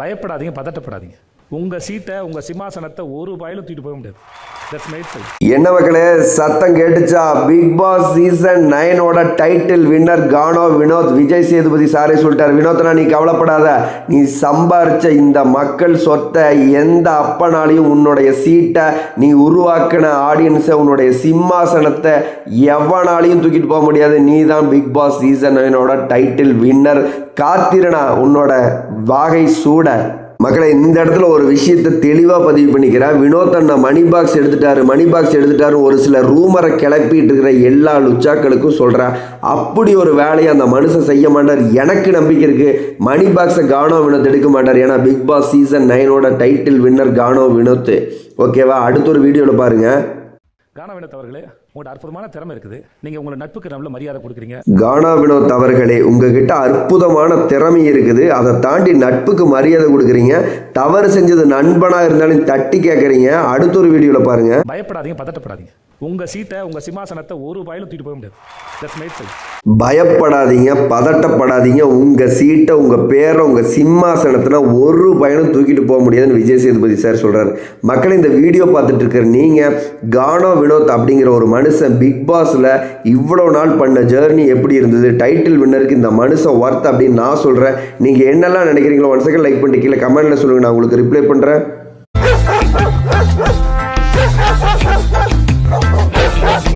பயப்படாதீங்க பதட்டப்படாதீங்க. உங்கள் சீட்டை உங்கள் சிம்மாசனத்தை ஒரு பாயிலும் தூக்கிட்டு போக முடியாது. என்ன மக்களே சத்தம் கேட்டுச்சா? பிக் பாஸ் சீசன் நைனோட டைட்டில் வின்னர் கானோ வினோத் விஜய் சேதுபதி சாரே சொல்லிட்டார். வினோத்னா நீ கவலைப்படாத. நீ சம்பாரிச்ச இந்த மக்கள் சொத்தை எந்த அப்பனாலையும் உன்னுடைய சீட்டை நீ உருவாக்கின ஆடியன்ஸை உன்னுடைய சிம்மாசனத்தை எவனாலையும் தூக்கிட்டு போக முடியாது. நீ தான் பிக் பாஸ் சீசன் நைனோட டைட்டில் வின்னர் காத்திரனா உன்னோட வாகை சூட. மக்களை இந்த இடத்துல ஒரு விஷயத்தை தெளிவாக பதிவு பண்ணிக்கிறேன். வினோத் அண்ணா மணி பாக்ஸ் எடுத்துட்டாரு. மணி பாக்ஸ் எடுத்துட்டாரு ஒரு சில ரூமரை கிளப்பிட்டு இருக்கிற எல்லா லுச்சாக்களுக்கும் சொல்கிறேன் அப்படி ஒரு வேலையை அந்த மனுஷன் செய்ய மாட்டார். எனக்கு நம்பிக்கை இருக்கு. மணி பாக்ஸை கானோ வினோத் எடுக்க மாட்டார். ஏன்னா பிக் பாஸ் சீசன் நைனோட டைட்டில் வின்னர் கானோ வினோத். ஓகேவா அடுத்த ஒரு வீடியோவில் பாருங்கள் கானா வினோத் அவர்களே உங்கள்ட்ட அற்புதமான திறமை இருக்குது. நீங்கள் உங்களை நட்புக்கு நல்ல மரியாதை கொடுக்குறீங்க. கானா வினோத் அவர்களே உங்ககிட்ட அற்புதமான திறமை இருக்குது. அதை தாண்டி நட்புக்கு மரியாதை கொடுக்குறீங்க. தவறு செஞ்சது நண்பனாக இருந்தாலும் தட்டி கேட்குறீங்க. அடுத்த ஒரு வீடியோவில் பாருங்க. பயப்படாதீங்க பதட்டப்படாதீங்க. உங்கள் சீட்டை உங்கள் சிம்மாசனத்தை ஒரு பாயிலும் தூக்கிட்டு போக முடியாது. தட்ஸ் பயப்படாதீங்க பதட்டப்படாதீங்க. உங்கள் சீட்டை உங்கள் பேரை உங்கள் சிம்மாசனத்தில் ஒரு பயணம் தூக்கிட்டு போக முடியாதுன்னு விஜய் சேதுபதி சார் சொல்கிறார் மக்கள் இந்த வீடியோ பார்த்துட்டு இருக்கிற நீங்கள் கானோ வினோத் அப்படிங்கிற ஒரு மனுஷன் பிக் பாஸில் இவ்வளோ நாள் பண்ண ஜேர்னி எப்படி இருந்தது? டைட்டில் வின்னருக்கு இந்த மனுஷன் ஒர்த் அப்படின்னு நான் சொல்கிறேன் நீங்கள் என்னெல்லாம் நினைக்கிறீங்களோ ஒன் செகண்ட் லைக் பண்ணிட்டு கீழே கமெண்ட்டில் சொல்லுங்கள் நான் உங்களுக்கு ரிப்ளை பண்ணுறேன்